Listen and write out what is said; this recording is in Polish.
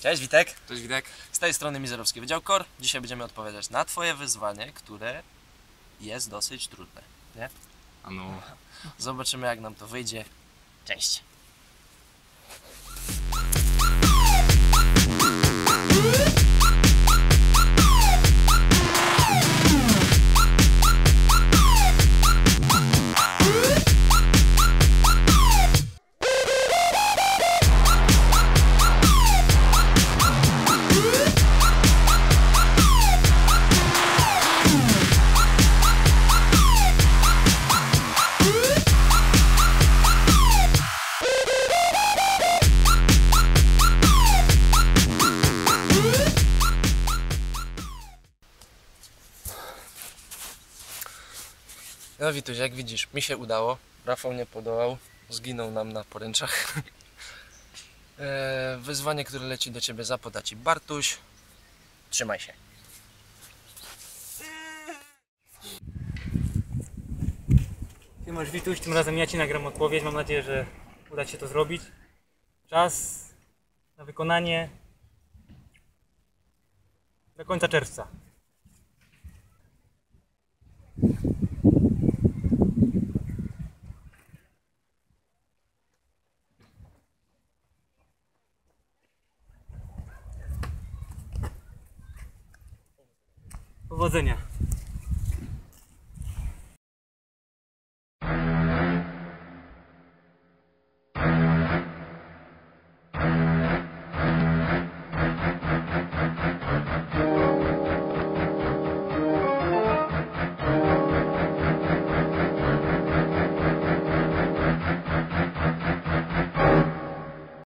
Cześć Witek, Cześć Widek. z tej strony Mizerowski Wydział KOR. Dzisiaj będziemy odpowiadać na Twoje wyzwanie, które jest dosyć trudne. Nie? A no, Zobaczymy jak nam to wyjdzie. Cześć! No Wituś, jak widzisz, mi się udało. Rafał nie podołał. Zginął nam na poręczach. E, Wyzwanie, które leci do Ciebie zapoda Bartuś. Trzymaj się. Ty masz Wituś, tym razem ja Ci nagram odpowiedź. Mam nadzieję, że uda Ci się to zrobić. Czas na wykonanie do końca czerwca. Powodzenia.